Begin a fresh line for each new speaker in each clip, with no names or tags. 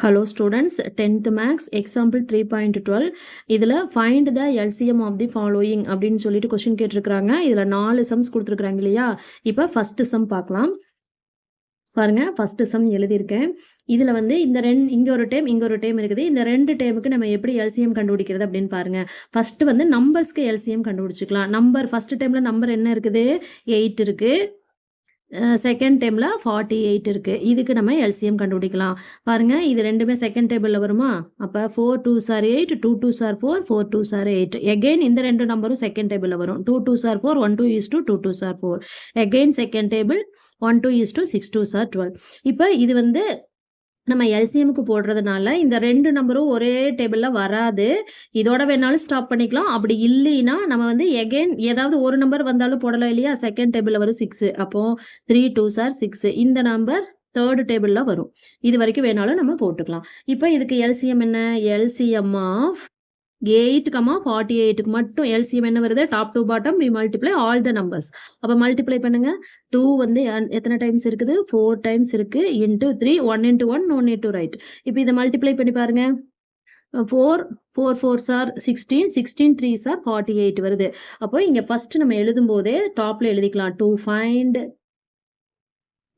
Hello students tenth maths example three point twelve இதில் find the LCM of the following அப்படின்னு சொல்லிட்டு question கேட்டிருக்கிறாங்க. இதில் நாலு சம்ஸ் கொடுத்துருக்குறாங்க இல்லையா? இப்போ ஃபஸ்ட்டு சம் பார்க்கலாம். பாருங்கள் ஃபஸ்ட்டு சம் எழுதியிருக்கேன். இதில் வந்து இந்த ரெண்டு இங்கே ஒரு டைம் இங்கே ஒரு டைம் இருக்குது. இந்த ரெண்டு டைமுக்கு நம்ம எப்படி எல்சிஎம் கண்டுபிடிக்கிறது அப்படின்னு பாருங்க. ஃபஸ்ட்டு வந்து நம்பர்ஸ்க்கு எல்சிஎம் கண்டுபிடிச்சிக்கலாம். நம்பர் ஃபஸ்ட்டு டைமில் நம்பர் என்ன இருக்குது? எயிட் இருக்குது செகண்ட் டைமில் ஃபார்ட்டி எயிட் இருக்குது இதுக்கு நம்ம எல்சிஎம் கண்டுபிடிக்கலாம். பாருங்கள் இது ரெண்டுமே செகண்ட் டேபிளில் வருமா? அப்போ four two are eight two two are four four two are eight again இந்த ரெண்டு நம்பரும் செகண்ட் டேபிளில் வரும். Two two are four one two is two two two are four again second table one two is two six two are twelve இப்போ இது வந்து நம்ம எல்சிஎம்க்கு போடுறதுனால இந்த ரெண்டு நம்பரும் ஒரே டேபிளில் வராது. இதோட வேணாலும் ஸ்டாப் பண்ணிக்கலாம். அப்படி இல்லைன்னா நம்ம வந்து எகைன் ஏதாவது ஒரு நம்பர் வந்தாலும் போடலாம் இல்லையா? செகண்ட் டேபிளில் வரும் சிக்ஸு அப்போ த்ரீ டூ சார் சிக்ஸு இந்த நம்பர் தேர்டு டேபிளில் வரும். இது வரைக்கும் வேணாலும் நம்ம போட்டுக்கலாம். இப்போ இதுக்கு எல்சிஎம் என்ன? LCM of eight comma forty எயிட்டுக்கு மட்டும் எல்சிஎம் என்ன வருது? Top to bottom we multiply all the numbers அப்போ மல்டிப்ளை பண்ணுங்க. டூ வந்து எத்தனை டைம்ஸ் இருக்குது? ஃபோர் டைம்ஸ் இருக்கு. Into three one into one one into right இப்போ இதை மல்டிப்ளை பண்ணி பாருங்க. Four four four are sixteen sixteen three are forty eight வருது. அப்போ இங்கே ஃபஸ்ட்டு நம்ம எழுதும் போதே டாப்பில் எழுதிக்கலாம். To find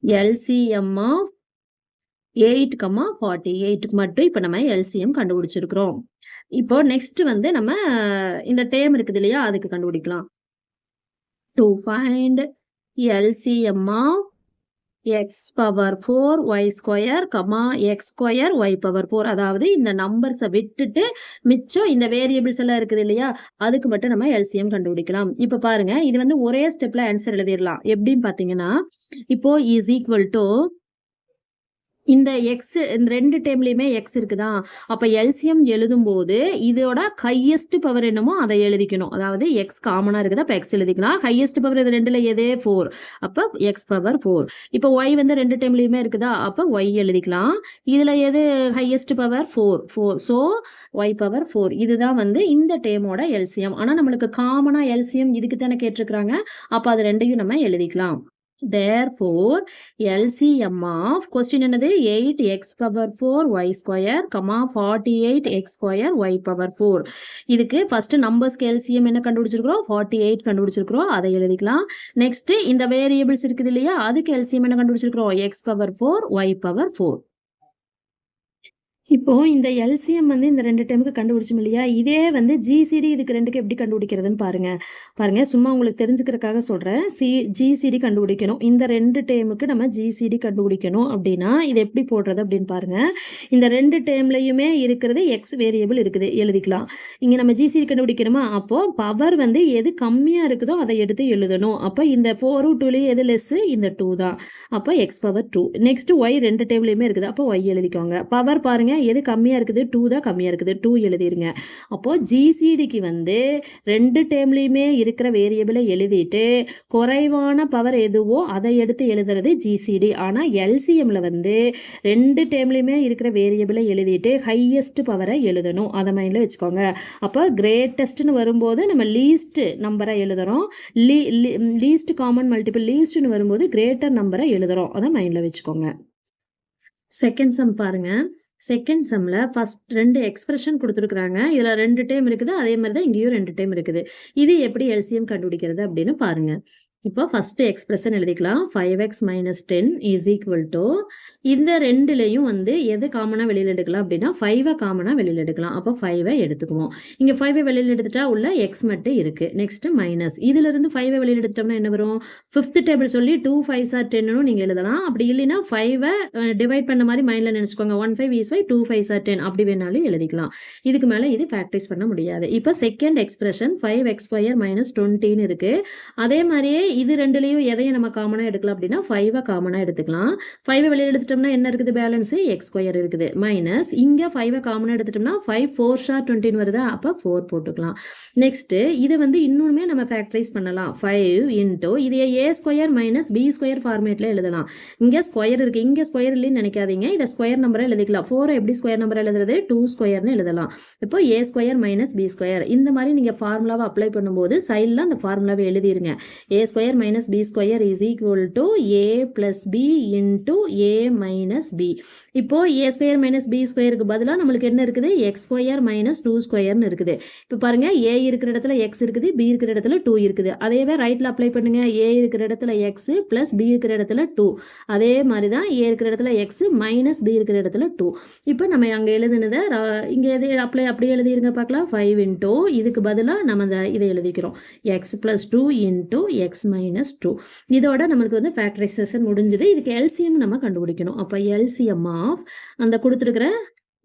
LCM of eight comma forty எயிட்டுக்கு மட்டும் இப்போ நம்ம எல்சிஎம் கண்டுபிடிச்சிருக்கிறோம். இப்போ நெக்ஸ்ட் வந்து நம்ம இந்த டேம் இருக்குது இல்லையா அதுக்கு கண்டுபிடிக்கலாம். To find LCM of x power four y square comma x square y power four அதாவது இந்த நம்பர்ஸை விட்டுட்டு மிச்சம் இந்த வேரியபிள்ஸ் எல்லாம் இருக்குது இல்லையா அதுக்கு மட்டும் நம்ம எல்சிஎம் கண்டுபிடிக்கலாம். இப்போ பாருங்க இது வந்து ஒரே ஸ்டெப்ல ஆன்சர் எழுதிடலாம். எப்படின்னு பார்த்தீங்கன்னா இப்போ இஸ் ஈக்குவல் டு இந்த எக்ஸ் இந்த ரெண்டு டேம்லையுமே எக்ஸ் இருக்குதா? அப்போ எல்சியம் எழுதும் போது இதோட ஹையஸ்ட் பவர் என்னமோ அதை எழுதிக்கணும். அதாவது எக்ஸ் காமனாக இருக்குது? அப்போ எக்ஸ் எழுதிக்கலாம். ஹையஸ்ட் பவர் இது ரெண்டில் எது? ஃபோர் அப்போ எக்ஸ் பவர் ஃபோர் இப்போ ஒய் வந்து ரெண்டு டேம்லையுமே இருக்குதா? அப்போ ஒய் எழுதிக்கலாம். இதில் எது highest power four four so y power four இதுதான் வந்து இந்த டேமோட எல்சியம் ஆனால் நம்மளுக்கு காமனாக எல்சியம் இதுக்கு தானே கேட்டிருக்கிறாங்க. அப்போ அது ரெண்டையும் நம்ம எழுதிக்கலாம். Therefore LCM of question என்னது? 8x power 4 y square comma 48 x square y power 4 இதுக்கு first numbers LCM என்ன கண்டுபிடிச்சிருக்கிறோம்? 48 கண்டுபிடிச்சிருக்கிறோம். அதை எழுதிக்கலாம். Next இந்த variables இருக்குது இல்லையா? அதுக்கு LCM என்ன கண்டுபிடிச்சிருக்கிறோம்? x power 4 y power 4 இப்போ இந்த எல்சிஎம் வந்து இந்த ரெண்டு டைமுக்கு கண்டுபிடிச்சோம் இல்லையா? இதே வந்து ஜிசிடி இதுக்கு ரெண்டுக்கு எப்படி கண்டுபிடிக்கிறதுன்னு பாருங்க. பாருங்க சும்மா உங்களுக்கு தெரிஞ்சுக்கிறதுக்காக சொல்றேன். சி ஜிசிடி கண்டுபிடிக்கணும். இந்த ரெண்டு டைமுக்கு நம்ம ஜிசிடி கண்டுபிடிக்கணும் அப்படின்னா இது எப்படி போடுறது அப்படின்னு பாருங்க. இந்த ரெண்டு டைம்லையுமே இருக்கிறது எக்ஸ் வேரியபிள் இருக்குது. எழுதிக்கலாம். இங்க நம்ம ஜிசிடி கண்டுபிடிக்கணுமா? அப்போ பவர் வந்து எது கம்மியா இருக்குதோ அதை எடுத்து எழுதணும். அப்போ இந்த ஃபோரும் டூலையும் எது லெஸ் இந்த டூ தான். அப்போ x power two next y ரெண்டு டைம்லையுமே இருக்குது. அப்போ ஒய் எழுதிக்கோங்க. பவர் பாருங்க எது கம்மியாக இருக்குது? டூ தான் கம்மியாக இருக்குது. டூ எழுதிருங்க. அப்போது ஜிசிடிக்கு வந்து ரெண்டு டேம்லேயுமே இருக்கிற வேரியபிளை எழுதிட்டு குறைவான பவர் எதுவோ அதை எடுத்து எழுதுறது ஜிசிடி ஆனால் எல்சிஎம்மில் வந்து ரெண்டு டேம்லேயுமே இருக்கிற வேரியபிளை எழுதிட்டு ஹையஸ்ட் பவரை எழுதணும். அதை மைண்டில் வச்சுக்கோங்க. அப்போ கிரேட்டஸ்ட்னு வரும்போது நம்ம லீஸ்ட் நம்பரை எழுதுகிறோம் லீ லீஸ்ட் காமன் மல்டிபிள் லீஸ்ட்னு வரும்போது கிரேட்டர் நம்பரை எழுதுகிறோம் அதை மைண்டில் வச்சுக்கோங்க. செகண்ட் சம் பாருங்கள் செகண்ட் சம்மில் ஃபஸ்ட் ரெண்டு எக்ஸ்பிரஷன் கொடுத்துருக்குறாங்க. இதில் ரெண்டு டைம் இருக்குது அதே மாதிரி தான் இங்கேயும் ரெண்டு டைம் இருக்குது. இது எப்படி எல்சிஎம் கண்டுபிடிக்கிறது அப்படின்னு பாருங்கள் இப்போ ஃபஸ்ட்டு எக்ஸ்பிரஷன் எழுதிக்கலாம். Five x minus ten is equal to இந்த ரெண்டுலேயும் வந்து எது காமனாக வெளியில் எடுக்கலாம் அப்படின்னா ஃபைவை காமனாக வெளியில் எடுக்கலாம். அப்போ ஃபைவை எடுத்துக்குவோம். இங்கே ஃபைவை வெளியில் எடுத்துட்டா உள்ள எக்ஸ் மட்டும் இருக்குது நெக்ஸ்ட்டு மைனஸ் இதிலிருந்து ஃபைவை வெளியில் எடுத்துட்டோம்னா என்ன வரும்? ஃபிஃப்த் டேபிள் சொல்லி டூ ஃபைவ் சார் டென்னு நீங்கள் எழுதலாம். அப்படி இல்லைன்னா ஃபைவை டிவைட் பண்ண மாதிரி மைண்டில் நினச்சிக்கோங்க. One five is five two five are ten அப்படி வேணாலும் எழுதிக்கலாம். இதுக்கு மேலே இது ப்ராக்டிஸ் பண்ண முடியாது. இப்போ second expression five x square minus டுவெண்ட்டின்னு இருக்குது அதே மாதிரியே இது ரெண்டுலேயும் எதையும் நம்ம காமனாக எடுக்கலாம் அப்படின்னா ஃபைவை காமனாக எடுத்துக்கலாம். ஃபைவை வெளியில் எடுத்துட்டோம்னா என்ன இருக்குது? பேலன்ஸு எக்ஸ் ஸ்கொயர் இருக்குது. மைனஸ் இங்கே ஃபைவை காமனாக எடுத்துட்டோம்னா ஃபைவ் ஃபோர் ஷார் டுவெண்ட்டின்னு வருதா? அப்போ ஃபோர் போட்டுக்கலாம். நெக்ஸ்ட்டு இதை வந்து இன்னுமே நம்ம ஃபேக்டரைஸ் பண்ணலாம். ஃபைவ் இன்டூ இதையே a square minus b square ஃபார்மேட்டில் எழுதலாம். இங்கே ஸ்கொயர் இருக்குது இங்கே ஸ்கொயர் இல்லைன்னு நினைக்காதீங்க. இதை ஸ்கொயர் நம்பரை எழுதிக்கலாம். ஃபோரை எப்படி ஸ்கொயர் நம்பரை எழுதுறது? டூ ஸ்கொயர்னு எழுதலாம். இப்போ A square minus B square இந்த மாதிரி நீங்கள் ஃபார்முலாவை அப்ளை பண்ணும்போது சைடில் அந்த ஃபார்முலாவை எழுதிருங்க. A square square minus b square is equal to a plus b into a minus b இப்போ ஏ ஸ்கொயர் மைனஸ் பி ஸ்கொயருக்கு பதிலாக நம்மளுக்கு என்ன இருக்குது? எக்ஸ் ஸ்கொயர் மைனஸ் டூ ஸ்கொயர்னு இருக்குது. இப்போ பாருங்க ஏ இருக்கிற இடத்துல எக்ஸ் இருக்குது பி இருக்கிற இடத்துல டூ இருக்குது. அதேவே ரைட்டில் அப்ளை பண்ணுங்க. ஏ இருக்கிற இடத்துல எக்ஸ் ப்ளஸ் பி இருக்கிற இடத்துல டூ அதே மாதிரி தான் ஏ இருக்கிற இடத்துல எக்ஸ் மைனஸ் பி இருக்கிற இடத்துல டூ இப்போ நம்ம அங்கே எழுதுனதை இங்கே எது அப்ளை அப்படியே எழுதிருங்க பார்க்கலாம். ஃபைவ் இன்டூ இதுக்கு பதிலாக நம்ம இதை எழுதிக்கிறோம். X plus two into x minus two இதோட நம்மளுக்கு வந்து ஃபேக்டரைசேஷன் முடிஞ்சுது. இதுக்கு எல்சிஎம் நம்ம கண்டுபிடிக்கணும். அப்போ எல்சிஎம் ஆஃப் அந்த கொடுத்துருக்கிற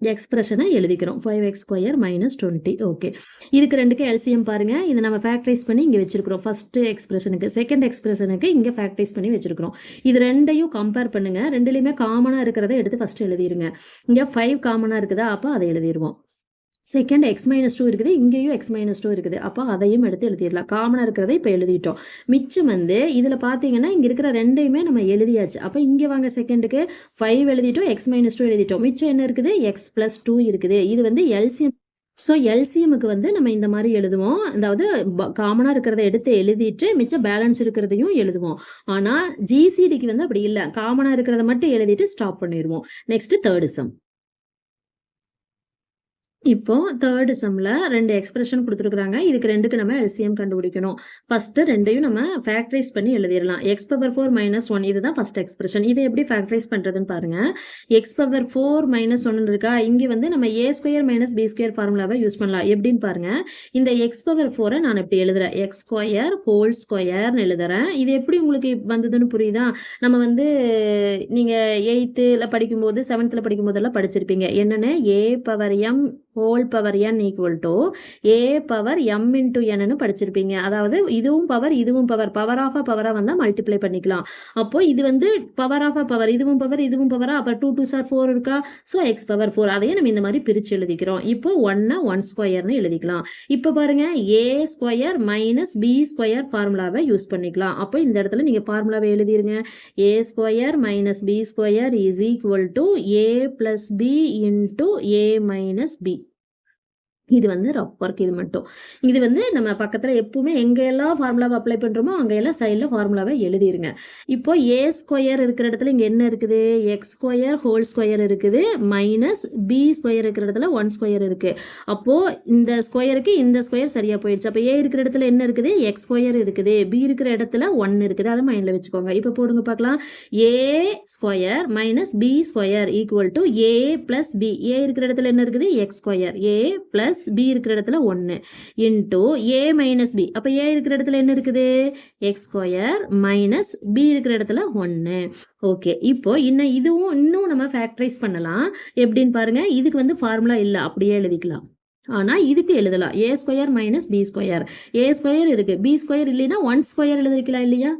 எக்ஸ்பிரஷனை எழுதிக்கிறோம். Five x square minus twenty okay இதுக்கு ரெண்டுக்கு எல்சிஎம் பாருங்க. இதை நம்ம ஃபேக்டரைஸ் பண்ணி இங்கே வச்சிருக்கிறோம். ஃபர்ஸ்ட் எக்ஸ்பிரஷனுக்கு செகண்ட் எக்ஸ்பிரஷனுக்கு இங்கே ஃபேக்டரைஸ் பண்ணி வச்சிருக்கிறோம். இது ரெண்டையும் கம்பேர் பண்ணுங்க. ரெண்டுலேயுமே காமனாக இருக்கிறத எடுத்து ஃபர்ஸ்ட் எழுதிருங்க. இங்கே ஃபைவ் காமனாக இருக்குதா? அப்போ அதை எழுதிடுவோம் செகண்ட் எக்ஸ் மைனஸ் டூ இருக்குது இங்கேயும் எக்ஸ் மைனஸ் டூ இருக்குது. அப்போ அதையும் எடுத்து எழுதிடலாம். காமனாக இருக்கிறத இப்போ எழுதிட்டோம். மிச்சம் வந்து இதில் பார்த்தீங்கன்னா இங்கே இருக்கிற ரெண்டையுமே நம்ம எழுதியாச்சு. அப்போ இங்கே வாங்க செகண்டுக்கு ஃபைவ் எழுதிட்டோம் எக்ஸ் மைனஸ் டூ எழுதிட்டோம். மிச்சம் என்ன இருக்குது? எக்ஸ் ப்ளஸ் டூ இருக்குது. இது வந்து எல்சிஎம் ஸோ எல்சிஎம்முக்கு வந்து நம்ம இந்த மாதிரி எழுதுவோம். அதாவது காமனாக இருக்கிறத எடுத்து எழுதிட்டு மிச்சம் பேலன்ஸ் இருக்கிறதையும் எழுதுவோம். ஆனால் ஜிசிடிக்கு வந்து அப்படி இல்லை. காமனாக இருக்கிறத மட்டும் எழுதிட்டு ஸ்டாப் பண்ணிடுவோம். நெக்ஸ்ட் தேர்டு சம் இப்போ தேர்டு சம்ல ரெண்டு எக்ஸ்பிரஷன் கொடுத்துருக்குறாங்க. இதுக்கு ரெண்டுக்கு நம்ம எல்சிஎம் கண்டுபிடிக்கணும். ஃபர்ஸ்ட் ரெண்டையும் நம்ம ஃபேக்டரைஸ் பண்ணி எழுதிடலாம். X power four minus one இதுதான் ஃபர்ஸ்ட் எக்ஸ்பிரஷன் இதை எப்படி ஃபேக்டரைஸ் பண்றதுன்னு பாருங்க. எக்ஸ் பவர் ஃபோர் மைனஸ் ஒன்னு இருக்கா? இங்கே வந்து நம்ம a square minus b square ஃபார்முலாவை யூஸ் பண்ணலாம். எப்படின்னு பாருங்க. இந்த எக்ஸ் பவர் ஃபோரை நான் இப்படி எழுதுறேன்? எக்ஸ் ஸ்கொயர் ஹோல் ஸ்கொயர்னு எழுதுறேன். இது எப்படி உங்களுக்கு வந்ததுன்னு புரியுதா? நம்ம வந்து நீங்க எயித்துல படிக்கும்போது செவன்த்தில் படிக்கும் போதெல்லாம் படிச்சிருப்பீங்க. என்னென்ன? A power m whole power n equal to a power m into என்னன்னு படிச்சிருப்பீங்க. அதாவது இதுவும் பவர் இதுவும் பவர் பவர் ஆஃப் பவராக வந்தால் மல்டிப்ளை பண்ணிக்கலாம். அப்போ இது வந்து பவர் ஆஃப் பவர் இதுவும் பவர் இதுவும் பவராக அப்போ டூ டூ சார் ஃபோர் இருக்கா? ஸோ எக்ஸ் பவர் ஃபோர் அதையும் நம்ம இந்த மாதிரி பிரித்து எழுதிக்கிறோம். இப்போ ஒன்னை ஒன் ஸ்கொயர்னு எழுதிக்கலாம். இப்போ பாருங்கள் a square minus b square ஃபார்முலாவை யூஸ் பண்ணிக்கலாம். அப்போ இந்த இடத்துல நீங்கள் ஃபார்முலாவை எழுதிருங்க. A square minus b square is equal to a plus b into a minus b இது வந்து ரப் ஒர்க் இது மட்டும். இது வந்து நம்ம பக்கத்தில் எப்பவுமே எங்கெல்லாம் ஃபார்முலாவை அப்ளை பண்ணுறோமோ அங்கெல்லாம் சைடில் ஃபார்முலாவை எழுதிருங்க. இப்போ ஏ ஸ்கொயர் இருக்கிற இடத்துல இங்கே என்ன இருக்குது? எக்ஸ் ஸ்கொயர் ஹோல் ஸ்கொயர் இருக்குது. மைனஸ் பி ஸ்கொயர் இருக்கிற இடத்துல ஒன் ஸ்கொயர் இருக்குது அப்போது இந்த ஸ்கொயருக்கு இந்த ஸ்கொயர் சரியாக போயிடுச்சு. அப்போ ஏ இருக்கிற இடத்துல என்ன இருக்குது? எக்ஸ் ஸ்கொயர் இருக்குது. பி இருக்கிற இடத்துல ஒன் இருக்குது. அதை மைண்டில் வச்சுக்கோங்க. இப்போ போடுங்க பார்க்கலாம். A square minus b square equal to a plus b a இருக்கிற இடத்துல என்ன இருக்குது? X square a plus plus b இருக்கிற இடத்துல ஒன்று இன்ட்டு ஏ மைனஸ் பி அப்போ ஏ இருக்கிற இடத்துல என்ன இருக்குது? எக்ஸ் ஸ்கொயர் மைனஸ் பி இருக்கிற இடத்துல ஒன்று ஓகே இப்போ இன்னும் இதுவும் இன்னும் நம்ம ஃபேக்டரைஸ் பண்ணலாம். எப்படின்னு பாருங்க. இதுக்கு வந்து ஃபார்முலா இல்லை. அப்படியே எழுதிக்கலாம். ஆனால் இதுக்கு எழுதலாம். A square minus b square a square இருக்கு. பி ஸ்கொயர் இல்லைன்னா ஒன் ஸ்கொயர் எழுதிக்கலாம் இல்லையா?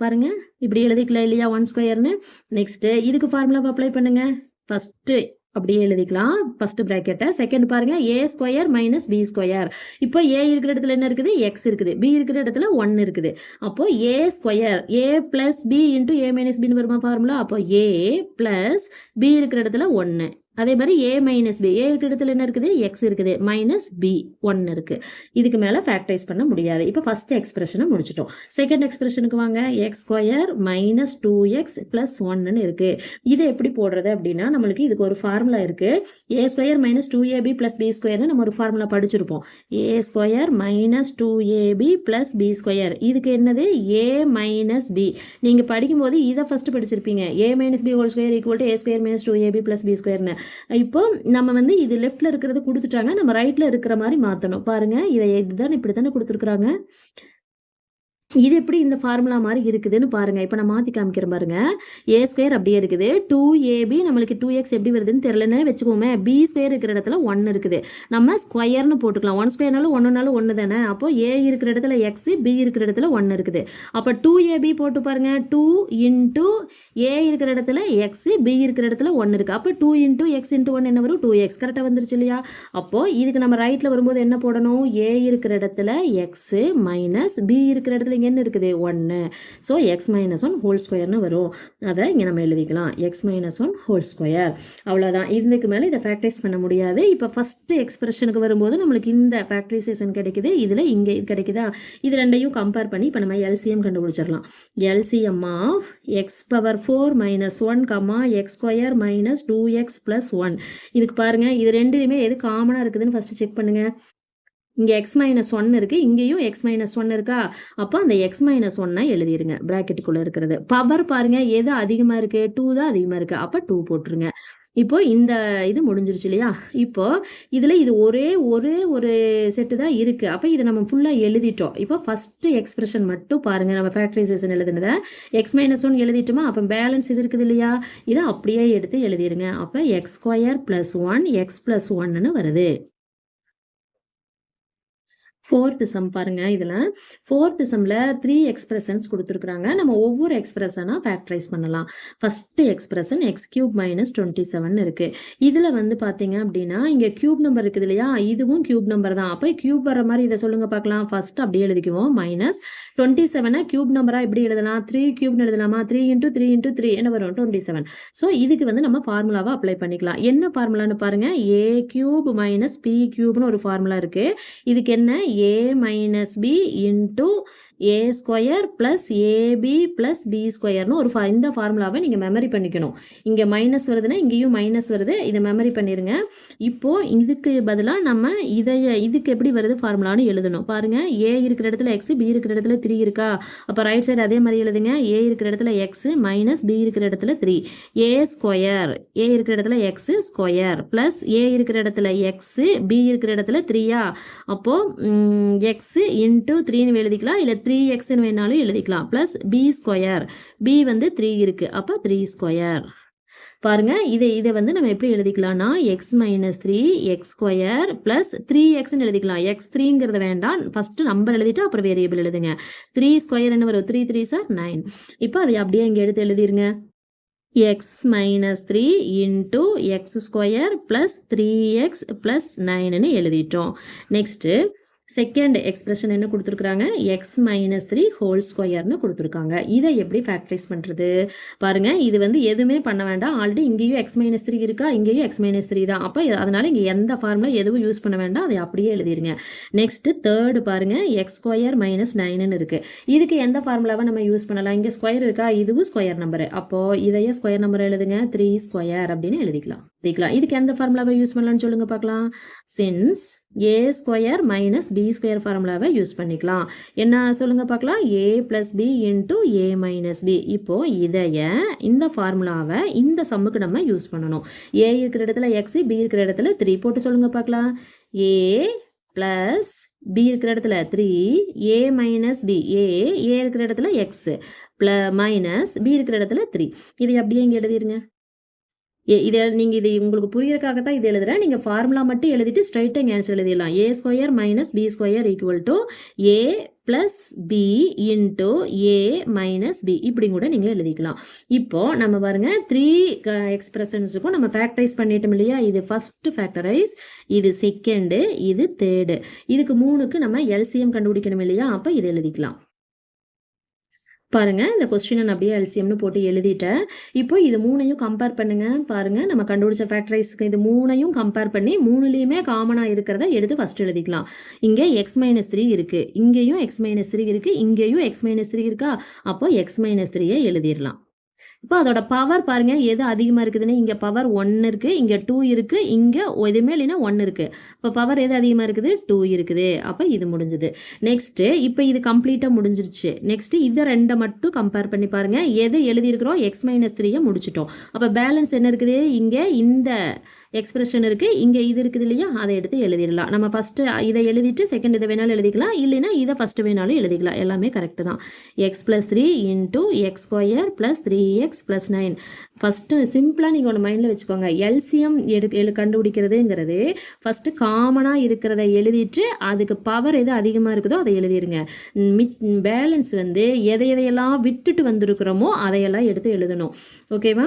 பாருங்க. இப்படி எழுதிக்கலாம் இல்லையா? ஒன் ஸ்கொயர்னு நெக்ஸ்ட் இதுக்கு ஃபார்முலாவை அப்ளை பண்ணுங்க. ஃபர்ஸ்ட் அப்படியே எழுதிக்கலாம். ஃபர்ஸ்ட் ப்ராக்கெட்டை செகண்ட் பாருங்க. A square minus b square இப்போ ஏ இருக்கிற இடத்துல என்ன இருக்குது? எக்ஸ் இருக்குது. பி இருக்கிற இடத்துல ஒன் இருக்குது. அப்போ a square a plus b into a minus பின்னு வருமா ஃபார்முலா அப்போ ஏ பிளஸ் பி இருக்கிற இடத்துல ஒன்று அதே மாதிரி ஏ மைனஸ் பி ஏ இருக்கிற இடத்துல என்ன இருக்குது? எக்ஸ் இருக்குது. மைனஸ் பி ஒன் இருக்கு. இதுக்கு மேலே ஃபேக்டரைஸ் பண்ண முடியாது. இப்போ ஃபர்ஸ்ட் எக்ஸ்பிரஷனை முடிச்சிட்டோம். செகண்ட் எக்ஸ்பிரஷனுக்கு வாங்க. X square minus two x plus ஒன்னு இருக்கு. இது எப்படி போடுறது அப்படின்னா நம்மளுக்கு இதுக்கு ஒரு ஃபார்முலா இருக்கு. A square minus two ab plus b ஸ்கொயர்னு நம்ம ஒரு ஃபார்முலா படிச்சிருப்போம். A square minus two ab plus b square இதுக்கு என்னது? ஏ மைனஸ் பி நீங்கள் படிக்கும்போது இதை ஃபர்ஸ்ட் படிச்சிருப்பீங்க. A minus b whole square equal to a square minus two ab plus b ஸ்கொயர்னு இப்போ நம்ம வந்து இது லெஃப்ட்ல இருக்கிறது கொடுத்துட்டாங்க நம்ம ரைட்ல இருக்கிற மாதிரி மாற்றணும் பாருங்க இதை இதுதான் இப்படி தானே கொடுத்துருக்குறாங்க. இது எப்படி இந்த ஃபார்முலா மாதிரி இருக்குதுன்னு பாருங்க. இப்போ நான் மாற்றி காமிக்கிறேன் பாருங்க. ஏ ஸ்கொயர் அப்படியே இருக்குது. டூ ஏபி நம்மளுக்கு டூ எக்ஸ் எப்படி வருதுன்னு தெரிலன்னு வச்சுக்கோமே. பி ஸ்கொயர் இருக்கிற இடத்துல ஒன் இருக்குது. நம்ம ஸ்கொயர்னு போட்டுக்கலாம். ஒன் ஸ்கொயர்னாலும் ஒன்றுனாலும் ஒன்று தானே. அப்போ ஏ இருக்கிற இடத்துல எக்ஸ் பி இருக்கிற இடத்துல ஒன்று இருக்குது. அப்போ டூ ஏபி போட்டு பாருங்க. டூ இன்ட்டு ஏ இருக்கிற இடத்துல எக்ஸ் பி இருக்கிற இடத்துல ஒன்று இருக்குது அப்போ two into x into one என்ன வரும்? டூ எக்ஸ் கரெக்டாக வந்துருச்சு இல்லையா? அப்போது இதுக்கு நம்ம ரைட்டில் வரும்போது என்ன போடணும்? ஏ இருக்கிற இடத்துல எக்ஸ் மைனஸ் பி இருக்கிற இடத்துல இங்கே என்ன இருக்குது? ஒன்று so x minus one whole ஸ்கொயர்னு வரும். அதை இங்கே நம்ம எழுதிக்கலாம். X minus one whole square அவ்வளோதான் இதுக்கு மேலே இதை ஃபேக்டரைஸ் பண்ண முடியாது. இப்போ ஃபஸ்ட்டு எக்ஸ்பிரஷனுக்கு வரும்போது நம்மளுக்கு இந்த ஃபேக்டரைசேஷன் கிடைக்குது. இதில் இங்கே கிடைக்குதா? இது ரெண்டையும் கம்பேர் பண்ணி இப்போ நம்ம எல்சிஎம் கண்டுபிடிச்சிடலாம். LCM of x power four minus one comma x square minus two x plus one இதுக்கு பாருங்கள் இது ரெண்டுலையுமே எது காமனாக இருக்குதுன்னு ஃபஸ்ட்டு செக் பண்ணுங்கள் இங்கே எக்ஸ் மைனஸ் ஒன் இருக்குது இங்கேயும் எக்ஸ் மைனஸ் ஒன் இருக்கா? அப்போ அந்த எக்ஸ் மைனஸ் ஒன்னை எழுதிருங்க ப்ராக்கெட்டுக்குள்ளே இருக்கிறது. பவர் பாருங்கள் எது அதிகமாக இருக்குது டூ தான் அதிகமாக இருக்குது அப்போ டூ போட்டுருங்க. இப்போ இந்த இது முடிஞ்சிருச்சு இல்லையா? இப்போ இதில் இது ஒரே ஒரே ஒரு செட்டு தான் இருக்குது அப்போ இதை நம்ம ஃபுல்லாக எழுதிட்டோம். இப்போ ஃபஸ்ட்டு எக்ஸ்பிரஷன் மட்டும் பாருங்கள் நம்ம ஃபேக்டரைசேஷன் எழுதுனதை. எக்ஸ் மைனஸ் ஒன் எழுதிட்டோமா? அப்போ பேலன்ஸ் இது இருக்குது இல்லையா? இதை அப்படியே எடுத்து எழுதிடுங்க அப்போ x square plus one x plus ஒன்னு வருது. ஃபோர்த்து சம் பாருங்க இதில். ஃபோர்த்து சம்மில் த்ரீ எக்ஸ்பிரஷன்ஸ் கொடுத்துருக்குறாங்க. நம்ம ஒவ்வொரு எக்ஸ்பிரஷனாக ஃபேக்டரைஸ் பண்ணலாம். First expression x cube minus twenty seven இருக்குது இதில் வந்து பார்த்தீங்க அப்படின்னா இங்கே கியூப் நம்பர் இருக்குது இல்லையா? இதுவும் கியூப் நம்பர் தான். அப்போ கியூப் வர மாதிரி இதை சொல்லுங்கள் பார்க்கலாம். ஃபஸ்ட்டு அப்படியே எழுதிக்குவோம். மைனஸ் டுவெண்ட்டி செவனை கியூப் நம்பராக எப்படி எழுதலாம்? த்ரீ கியூப்னு எழுதலாமா? Three into three into three என்ன வரும்? டுவெண்ட்டி செவன் ஸோ இதுக்கு வந்து நம்ம ஃபார்முலாவை அப்ளை பண்ணிக்கலாம். என்ன ஃபார்முலான்னு பாருங்கள் ஏ கியூப் மைனஸ் பி கியூப்னு ஒரு ஃபார்முலா இருக்குது இதுக்கு என்ன? A minus b into a square plus ab plus b ஸ்கொயர்னு ஒரு ஃபா இந்த ஃபார்முலாவை நீங்கள் மெமரி பண்ணிக்கணும். இங்கே மைனஸ் வருதுன்னா இங்கேயும் மைனஸ் வருது. இதை மெமரி பண்ணிடுங்க இப்போது இதுக்கு பதிலாக நம்ம இதை இதுக்கு எப்படி வருது ஃபார்முலான்னு எழுதணும். பாருங்கள் ஏ இருக்கிற இடத்துல எக்ஸ் பி இருக்கிற இடத்துல த்ரீ இருக்கா? அப்போ ரைட் சைடு அதே மாதிரி எழுதுங்க. ஏ இருக்கிற இடத்துல எக்ஸு மைனஸ் பி இருக்கிற இடத்துல த்ரீ ஏ ஸ்கொயர் ஏ இருக்கிற இடத்துல எக்ஸு ஸ்கொயர் ப்ளஸ் ஏ இருக்கிற இடத்துல எக்ஸு பி இருக்கிற இடத்துல த்ரீயா அப்போது எக்ஸு இன்ட்டு த்ரீன்னு எழுதிக்கலாம். இல்லை த்ரீ த்ரீ எக்ஸ்ன்னு வேணாலும் எழுதிக்கலாம். ப்ளஸ் பி ஸ்கொயர் பி வந்து த்ரீ இருக்குது அப்போ த்ரீ ஸ்கொயர் பாருங்க இதை இதை வந்து நம்ம எப்படி எழுதிக்கலாம்னா x minus three x square plus three எக்ஸ்னு எழுதிக்கலாம். எக்ஸ் த்ரீங்கிறத வேண்டாம். ஃபஸ்ட்டு நம்பர் எழுதிட்டு அப்புறம் வேரியபிள் எழுதுங்க. த்ரீ ஸ்கொயர் என்ன வரும்? த்ரீ த்ரீ சார் நைன் இப்போ அதை அப்படியே இங்கே எடுத்து எழுதிருங்க. X minus three into x square plus three x plus நைனுன்னு எழுதிட்டோம். நெக்ஸ்ட்டு செகண்ட் எக்ஸ்பிரஷன் என்ன கொடுத்துருக்குறாங்க? எக்ஸ் மைனஸ் த்ரீ ஹோல் ஸ்கொயர்னு கொடுத்துருக்காங்க. இதை எப்படி ஃபேக்டரைஸ் பண்ணுறது பாருங்கள் இது வந்து எதுவுமே பண்ண வேண்டாம். ஆல்ரெடி இங்கேயும் எக்ஸ் மைனஸ் த்ரீ இருக்கா? இங்கேயும் எக்ஸ் மைனஸ் த்ரீ தான். அப்போ அதனால் இங்கே எந்த ஃபார்முலா எதுவும் யூஸ் பண்ண வேண்டாம். அதை அப்படியே எழுதிருங்க. நெக்ஸ்ட்டு தேர்டு பாருங்கள் எக்ஸ் ஸ்கொயர் மைனஸ் நைனுன்னு இருக்குது இதுக்கு எந்த ஃபார்முலாவை நம்ம யூஸ் பண்ணலாம்? இங்கே ஸ்கொயர் இருக்கா? இதுவும் ஸ்கொயர் நம்பரு அப்போது இதையே ஸ்கொயர் நம்பர் எழுதுங்க. த்ரீ ஸ்கொயர் அப்படின்னு எழுதிக்கலாம். எழுதிக்கலாம். இதுக்கு எந்த ஃபார்முலாவை யூஸ் பண்ணலாம்னு சொல்லுங்கள் பார்க்கலாம் since a square minus b square ஃபார்முலாவை யூஸ் பண்ணிக்கலாம். என்ன சொல்லுங்கள் பார்க்கலாம். A plus b into a minus b இப்போது இதைய இந்த ஃபார்முலாவை இந்த சம்முக்கு நம்ம யூஸ் பண்ணணும். ஏ இருக்கிற இடத்துல எக்ஸ் பி இருக்கிற இடத்துல த்ரீ போட்டு சொல்லுங்கள் பார்க்கலாம். ஏ ப்ளஸ் பி இருக்கிற இடத்துல three a minus b a a இருக்கிற இடத்துல எக்ஸ் ப்ள மைனஸ் பி இருக்கிற இடத்துல த்ரீ இதை அப்படியே இங்கே எழுதிருங்க. இதை நீங்கள் இது உங்களுக்கு புரியறதுக்காக தான் இது எழுதுறேன். நீங்கள் ஃபார்முலா மட்டும் எழுதிட்டு ஸ்ட்ரைட்டாக இங்கே ஆன்சர் எழுதிடலாம். A square minus b square equal to a plus b into a minus b இப்படி கூட நீங்கள் எழுதிக்கலாம். இப்போ நம்ம பாருங்க த்ரீ எக்ஸ்பிரஷன்ஸுக்கும் நம்ம ஃபேக்டரைஸ் பண்ணிட்டோம் இல்லையா? இது ஃபஸ்ட்டு ஃபேக்டரைஸ் இது செகண்டு இது தேர்டு இதுக்கு மூணுக்கு நம்ம எல்சிஎம் கண்டுபிடிக்கணும் இல்லையா? அப்போ இது எழுதிக்கலாம். பாருங்கள் இந்த கொஸ்டினை நான் அப்படியே எல்சியம்னு போட்டு எழுதிட்டேன். இப்போ இது மூணையும் கம்பேர் பண்ணுங்கள் பாருங்கள் நம்ம கண்டுபிடிச்ச ஃபேக்டரைஸ்க்கு இது மூணையும் கம்பேர் பண்ணி மூணுலேயுமே காமனாக இருக்கிறத எடுத்து ஃபஸ்ட் எழுதிக்கலாம். இங்கே எக்ஸ் மைனஸ் த்ரீ இருக்குது இங்கேயும் எக்ஸ் மைனஸ் த்ரீ இருக்குது இங்கேயும் எக்ஸ் மைனஸ் த்ரீ இருக்கா? அப்போ எக்ஸ் மைனஸ் த்ரீயை எழுதிடலாம். இப்போ அதோட பவர் பாருங்க எது அதிகமாக இருக்குதுன்னு? இங்கே பவர் ஒன்று இருக்குது இங்கே டூ இருக்குது இங்கே எதுவுமே இல்லைன்னா ஒன்று இருக்குது இப்போ பவர் எது அதிகமாக இருக்குது? டூ இருக்குது. அப்போ இது முடிஞ்சுது. நெக்ஸ்ட்டு இப்போ இது கம்ப்ளீட்டாக முடிஞ்சிருச்சு. நெக்ஸ்ட்டு இதை ரெண்டை மட்டும் கம்பேர் பண்ணி பாருங்கள் எது எழுதியிருக்கிறோம்? எக்ஸ் மைனஸ் த்ரீயை முடிச்சிட்டோம். அப்போ பேலன்ஸ் என்ன இருக்குது? இங்கே இந்த எக்ஸ்பிரஷன் இருக்குது இங்கே இது இருக்குது இல்லையா? அதை எடுத்து எழுதிடலாம். நம்ம ஃபஸ்ட்டு இதை எழுதிட்டு செகண்ட் இதை வேணாலும் எழுதிக்கலாம். இல்லைன்னா இதை ஃபஸ்ட்டு வேணாலும் எழுதிக்கலாம். எல்லாமே கரெக்டு தான். X plus three into x square plus three x plus nine first சிம்பிளாக நீங்கள் ஒன்று மைண்டில் வச்சுக்கோங்க. எல்சிஎம் எடு எழு கண்டுபிடிக்கிறதுங்கிறது ஃபஸ்ட்டு காமனாக இருக்கிறத எழுதிட்டு அதுக்கு பவர் எது அதிகமாக இருக்குதோ அதை எழுதிருங்க. மித் பேலன்ஸ் வந்து எதை எதையெல்லாம் விட்டுட்டு வந்திருக்கிறோமோ அதையெல்லாம் எடுத்து எழுதணும். ஓகேவா